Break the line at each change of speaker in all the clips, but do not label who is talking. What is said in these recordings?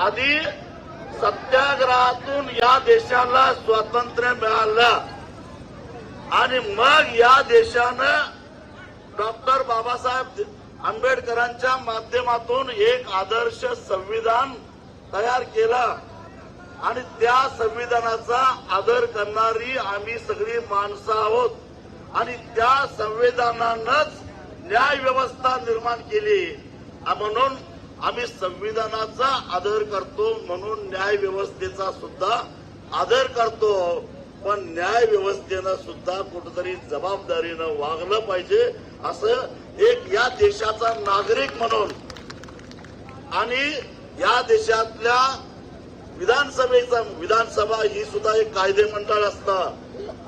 आधी सत्याग्रहातून या देशाला स्वातंत्र्य मिळालं. आणि मग या देशानं डॉक्टर बाबासाहेब आंबेडकरांच्या माध्यमातून एक आदर्श संविधान तयार केलं. आणि त्या संविधानाचा आदर करणारी आम्ही सगळी माणसं आहोत. आणि त्या संविधानानंच न्याय व्यवस्था निर्माण केली. म्हणून आम्ही संविधानाचा आदर करतो म्हणून न्याय व्यवस्थेचा सुद्धा आदर करतो पण न्याय व्यवस्थेनं सुद्धा कुठेतरी जबाबदारीनं वागलं पाहिजे असं एक या देशाचा नागरिक म्हणून आणि या देशातल्या विधानसभेचा विधानसभा ही सुद्धा एक कायदे मंडळ असतं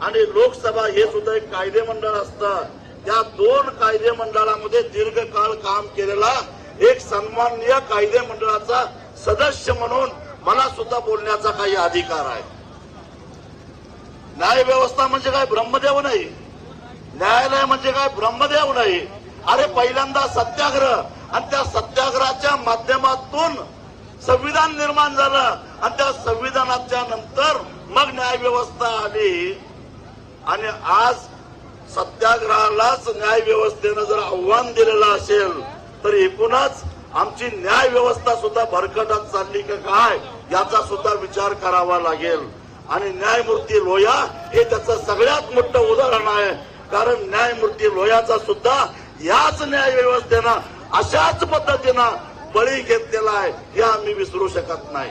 आणि लोकसभा हे सुद्धा एक कायदे मंडळ असतं. या दोन कायदे मंडळामध्ये दीर्घकाळ काम केलेला एक सन्माननीय कायदे मंडळाचा सदस्य म्हणून मला सुद्धा बोलण्याचा काही अधिकार आहे. न्याय व्यवस्था म्हणजे काय? ब्रह्मदेव नाही. न्यायालय म्हणजे काय? ब्रह्मदेव नाही. अरे पहिल्यांदा सत्याग्रह आणि त्या सत्याग्रहाच्या माध्यमातून संविधान निर्माण झालं आणि त्या संविधानाच्या नंतर मग न्याय व्यवस्था आली. आणि आज सत्याग्रहालाच न्याय व्यवस्थेनं जर आव्हान दिलेलं असेल तर एकूणच आमची न्याय व्यवस्था सुद्धा भरकटत चालली का काय याचा सुद्धा विचार करावा लागेल. आणि न्यायमूर्ती लोया हे त्याचं सगळ्यात मोठं उदाहरण आहे. कारण न्यायमूर्ती लोयाचा सुद्धा याच न्याय व्यवस्थेनं अशाच पद्धतीनं बळी घेतलेला आहे हे आम्ही विसरू शकत नाही.